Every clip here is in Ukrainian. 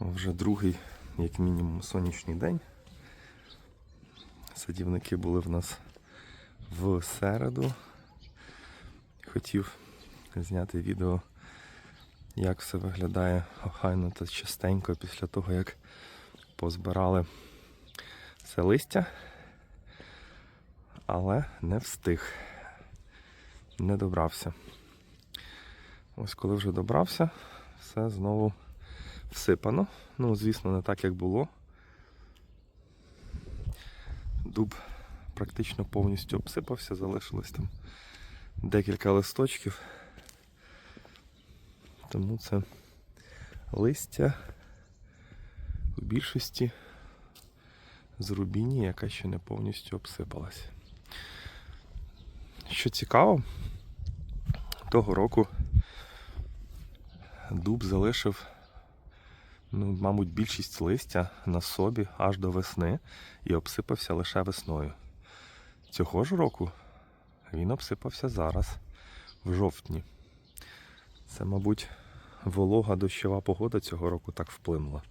Вже другий, як мінімум, сонячний день. Садівники були в нас в середу. Хотів зняти відео, як все виглядає охайно та частенько після того, як позбирали все листя, але не встиг, не добрався. Ось коли вже добрався, все знову всипано. Ну, звісно, не так, як було. Дуб практично повністю обсипався, залишилось там декілька листочків. Тому це листя у більшості з рубіні, яка ще не повністю обсипалась. Що цікаво, того року дуб залишив, ну, мабуть, більшість листя на собі аж до весни і обсипався лише весною. Цього ж року він обсипався зараз, в жовтні. Це, мабуть, волога дощова погода цього року так вплинула.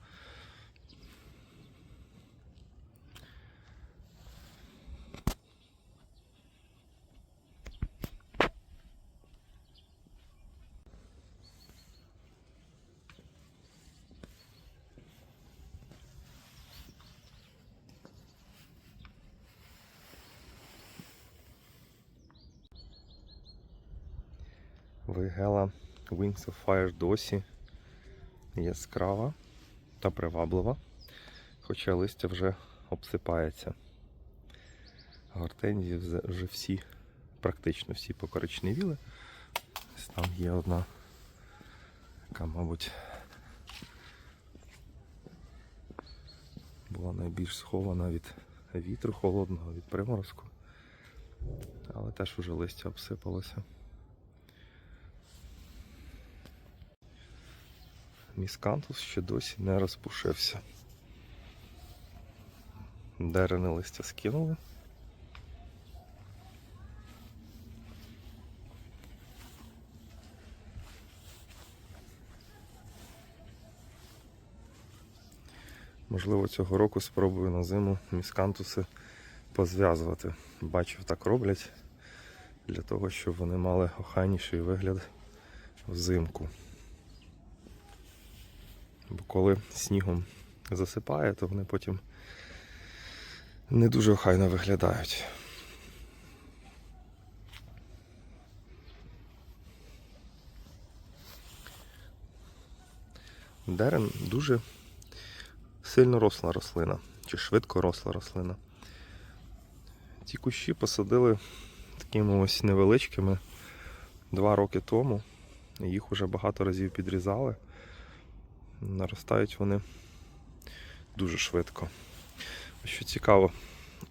Вигела Wings of Fire досі яскрава та приваблива, хоча листя вже обсипається. Гортензії вже всі, практично всі покоричневіли. Там є одна, яка, мабуть, була найбільш схована від вітру холодного, від приморозку. Але теж уже листя обсипалося. Міскантус ще досі не розпушився. Дерене листя скинули. Можливо, цього року спробую на зиму міскантуси позв'язувати. Бачив, так роблять для того, щоб вони мали охайніший вигляд взимку. Бо коли снігом засипає, то вони потім не дуже охайно виглядають. Дерен дуже сильно росла рослина, чи швидко росла рослина. Ці кущі посадили такими ось невеличкими два роки тому. Їх уже багато разів підрізали наростають вони дуже швидко. Що цікаво,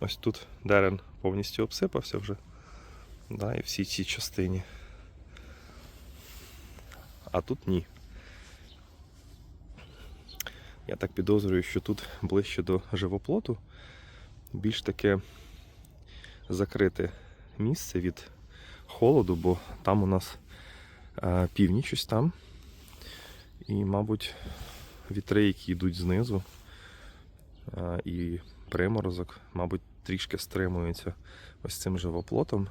ось тут дерен повністю обсипався вже. Да, і всій цій частині. А тут ні. Я так підозрюю, що тут ближче до живоплоту більш таке закрите місце від холоду, бо там у нас е, північ ось там. І, мабуть, вітри, які йдуть знизу, і приморозок, мабуть, трішки стримуються ось цим живоплотом.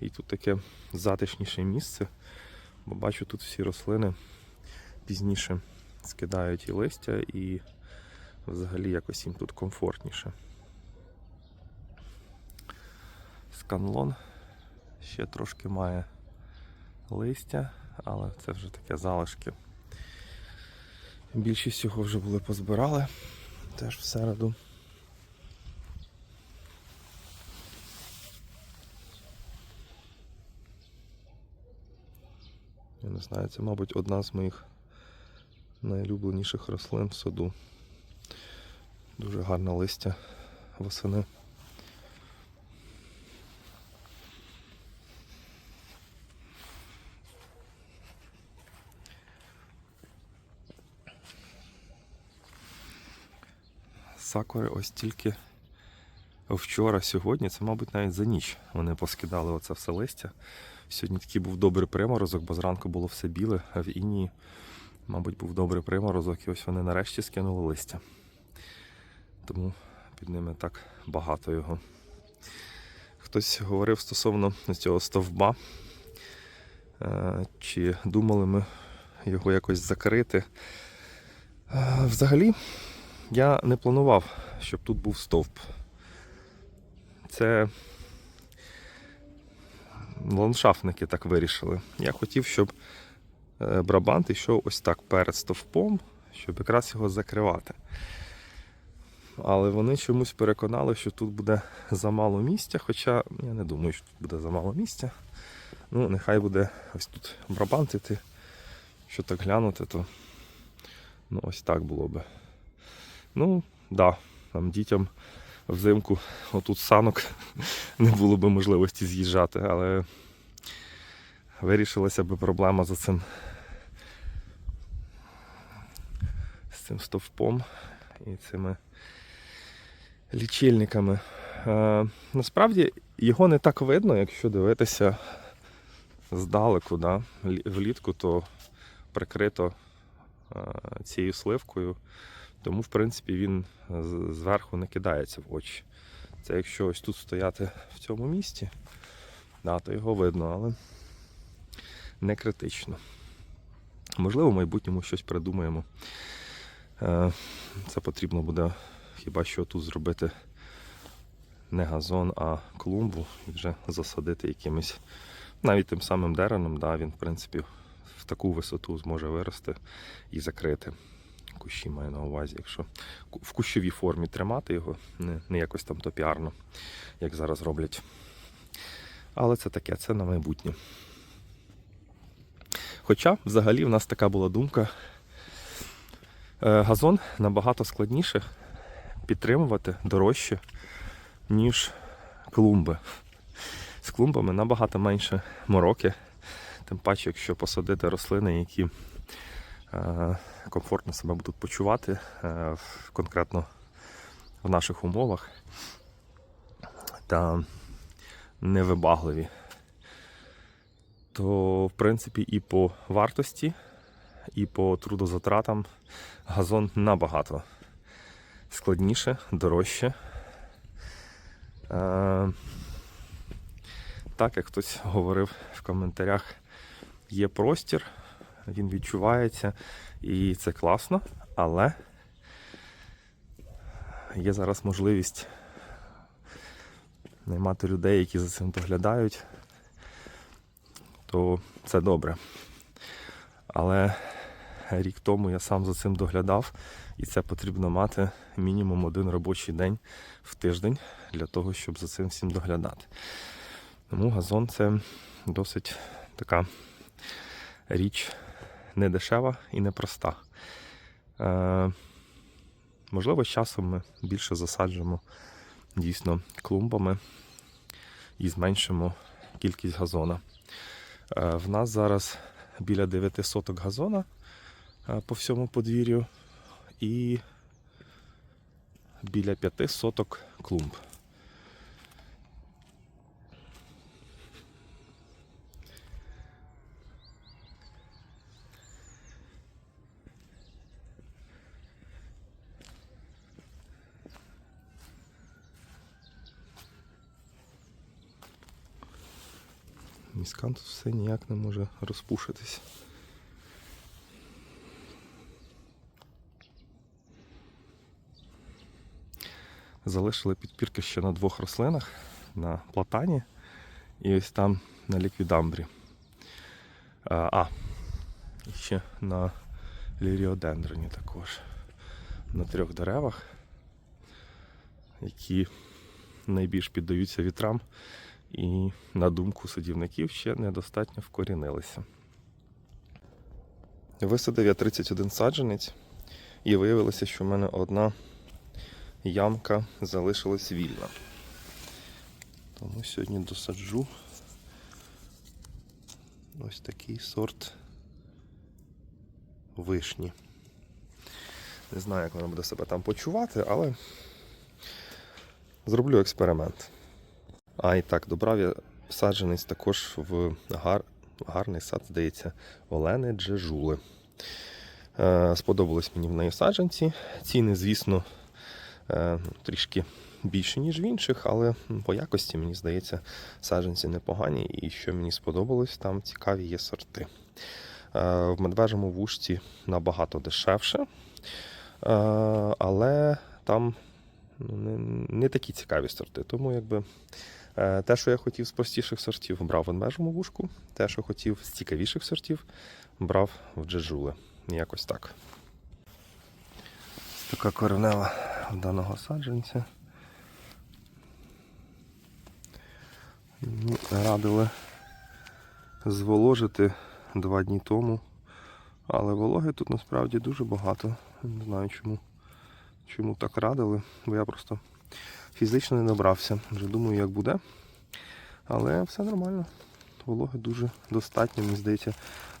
І тут таке затишніше місце, бо бачу, тут всі рослини пізніше скидають і листя, і взагалі якось їм тут комфортніше. Сканлон ще трошки має листя, але це вже таке залишки. Більшість його вже були позбирали теж в середу. Я не знаю, це, мабуть, одна з моїх найулюбленіших рослин в саду. Дуже гарне листя восени. Сакури ось тільки вчора, сьогодні, це, мабуть, навіть за ніч вони поскидали оце все листя. Сьогодні такий був добрий приморозок, бо зранку було все біле, а в іні Мабуть, був добрий приморозок, і ось вони нарешті скинули листя. Тому під ними так багато його. Хтось говорив стосовно цього стовба. Е, Чи думали ми його якось закрити? Е, Взагалі, я не планував, щоб тут був стовп. Це ландшафтники так вирішили. Я хотів, щоб е, Брабант йшов ось так перед стовпом, щоб якраз його закривати. Але вони чомусь переконали, що тут буде замало місця, хоча я не думаю, що тут буде замало місця. Ну, нехай буде ось тут брабантити. Що так глянути, то ну, ось так було би. Ну, да, там дітям взимку отут санок не було б можливості з'їжджати, але вирішилася б проблема за цим з цим стовпом і цими лічильниками. Е, насправді його не так видно, якщо дивитися здалеку, да? Влітку, то прикрито е, цією сливкою. Тому, в принципі, він зверху не кидається в очі. Це якщо ось тут стояти в цьому місці, да, то його видно, але не критично. Можливо, в майбутньому щось придумаємо. Е, Це потрібно буде хіба що тут зробити не газон, а клумбу і вже засадити якимось навіть тим самим деревом, да, він, в принципі, в таку висоту зможе вирости і закрити. Кущі маю на увазі, якщо в кущовій формі тримати його, не, не якось там топіарно, як зараз роблять. Але це таке, це на майбутнє. Хоча взагалі в нас така була думка. е, Газон набагато складніше підтримувати дорожче, ніж клумби. З клумбами набагато менше мороки, тим паче, якщо посадити рослини, які комфортно себе будуть почувати е, конкретно в наших умовах та невибагливі, то в принципі і по вартості, і по трудозатратам газон набагато складніше, дорожче. Е, так, як хтось говорив в коментарях, є простір, він відчувається, і це класно, але є зараз можливість наймати людей, які за цим доглядають, то це добре. Але рік тому я сам за цим доглядав, і це потрібно мати мінімум один робочий день в тиждень для того, щоб за цим всім доглядати. Тому газон це досить така річ не дешева і непроста. Е, можливо, з часом ми більше засаджуємо дійсно клумбами і зменшимо кількість газона. Е, в нас зараз біля 9 соток газона е, по всьому подвір'ю і біля 5 соток клумб. Міскантус все ніяк не може розпушитись. Залишили підпірки ще на двох рослинах, на платані і ось там на ліквідамбрі. А ще на ліріодендроні також. На трьох деревах, які найбільш піддаються вітрам і, на думку садівників, ще недостатньо вкорінилися. Висадив я 31 саджанець, і виявилося, що в мене одна ямка залишилась вільна. Тому сьогодні досаджу ось такий сорт вишні. Не знаю, як вона буде себе там почувати, але зроблю експеримент. А і так, добрав саджанець також в гар... гарний сад, здається, Олени Джежули. Е, Сподобались мені в неї саджанці. Ціни, звісно, е, трішки більше, ніж в інших, але по якості, мені здається, саджанці непогані. І що мені сподобалось, там цікаві є сорти. Е, В медвежому вушці набагато дешевше, але там ну, не, такі цікаві сорти. Тому якби те, що я хотів з простіших сортів, брав в медвежому вушку, те, що хотів з цікавіших сортів, брав в джеджуле. Якось так. Така коренева даного саджанця. Ну, Радили зволожити два дні тому. Але вологи тут насправді дуже багато. Не знаю чому, чому так радили, бо я просто фізично не набрався. Вже думаю, як буде. Але все нормально. Вологи дуже достатньо, мені здається,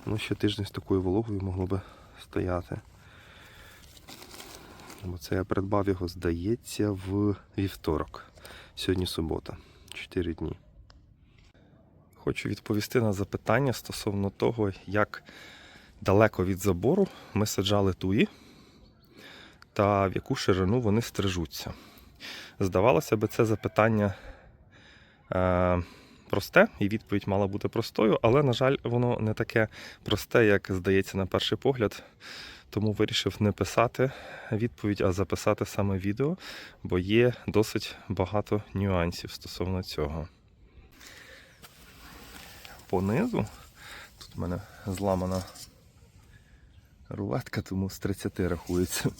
ну ще тиждень з такою вологою могло би стояти. Бо це я придбав його, здається, в вівторок. Сьогодні субота. 4 дні. Хочу відповісти на запитання стосовно того, як далеко від забору ми саджали туї та в яку ширину вони стрижуться. Здавалося би, це запитання е, просте, і відповідь мала бути простою, але, на жаль, воно не таке просте, як здається на перший погляд. Тому вирішив не писати відповідь, а записати саме відео, бо є досить багато нюансів стосовно цього. Понизу тут в мене зламана рулетка, тому з 30 рахується.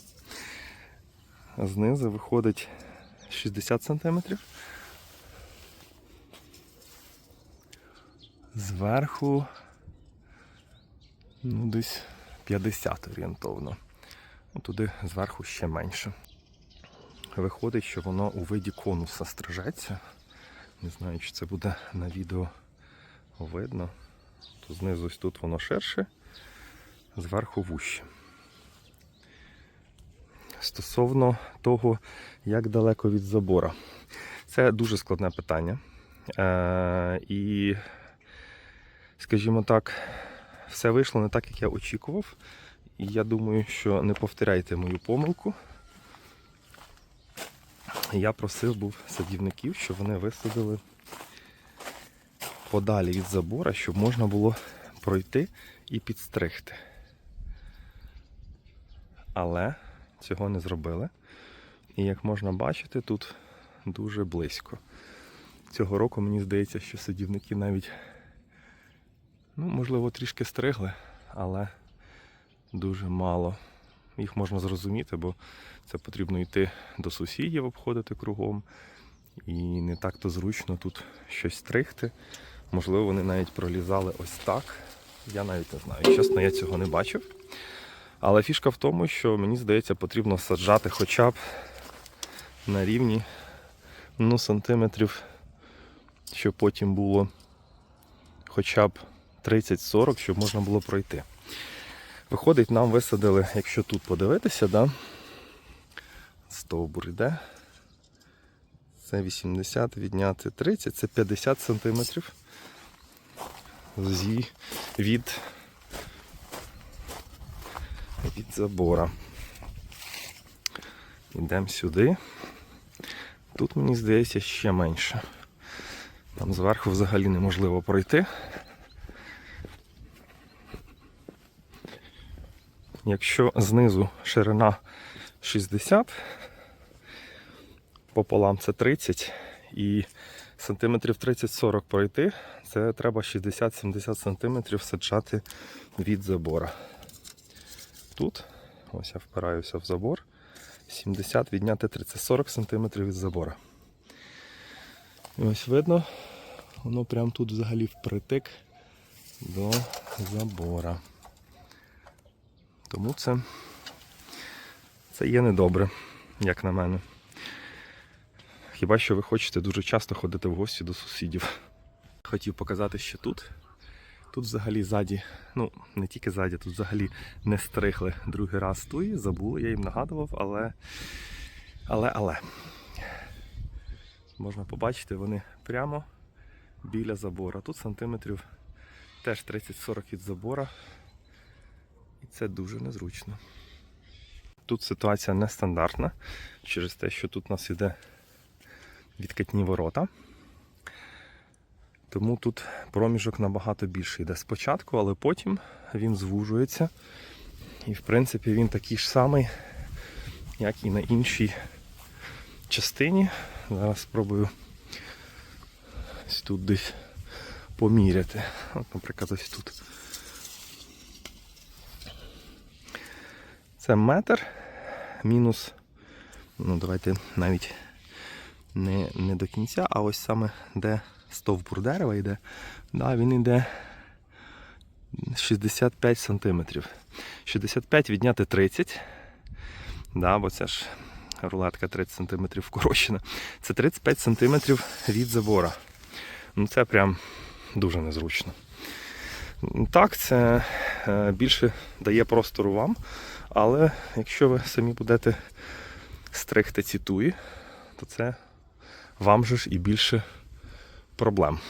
Знизу виходить 60 см. Зверху ну, десь 50 орієнтовно. Ну, Туди зверху ще менше. Виходить, що воно у виді конуса стрижеться. Не знаю, чи це буде на відео видно. То знизу ось тут воно ширше, зверху вуще. Стосовно того, як далеко від забора. Це дуже складне питання. Е, і, скажімо так, все вийшло не так, як я очікував. І я думаю, що не повторяйте мою помилку. Я просив був садівників, щоб вони висадили подалі від забора, щоб можна було пройти і підстригти. Але цього не зробили. І як можна бачити, тут дуже близько. Цього року мені здається, що садівники навіть, ну, можливо, трішки стригли, але дуже мало. Їх можна зрозуміти, бо це потрібно йти до сусідів, обходити кругом. І не так-то зручно тут щось стригти. Можливо, вони навіть пролізали ось так. Я навіть не знаю. Чесно, я цього не бачив. Але фішка в тому, що мені здається, потрібно саджати хоча б на рівні ну, сантиметрів, щоб потім було хоча б 30-40, щоб можна було пройти. Виходить, нам висадили, якщо тут подивитися, да, стовбур йде. Це 80 відняти 30, це 50 сантиметрів від, від забора. Йдемо сюди. Тут, мені здається, ще менше. Там зверху взагалі неможливо пройти. Якщо знизу ширина 60, пополам це 30 і сантиметрів 30-40 пройти, це треба 60-70 сантиметрів саджати від забора. Тут, ось я впираюся в забор, 70 відняти 30-40 сантиметрів від забора. І ось видно, воно прямо тут взагалі впритик до забора. Тому це, це є недобре, як на мене. Хіба що ви хочете дуже часто ходити в гості до сусідів. Хотів показати, що тут. Тут взагалі ззаді, ну не тільки ззаді, тут взагалі не стригли другий раз туї, забули, я їм нагадував, але. Але, але. Можна побачити, вони прямо біля забора. Тут сантиметрів теж 30-40 від забора. І Це дуже незручно. Тут ситуація нестандартна через те, що тут у нас іде відкатні ворота. Тому тут проміжок набагато більший йде спочатку, але потім він звужується. І в принципі він такий ж самий, як і на іншій частині. Зараз спробую ось тут десь поміряти. От, наприклад, ось тут. Це метр мінус, ну давайте навіть не, не до кінця, а ось саме де стовбур дерева йде, да, він йде 65 сантиметрів. 65 відняти 30. Да, бо це ж рулетка 30 см вкорочена. Це 35 см від забора. Ну це прям дуже незручно. Так, це е, більше дає простору вам, але якщо ви самі будете стригти ці туї, то це вам же ж і більше проблем.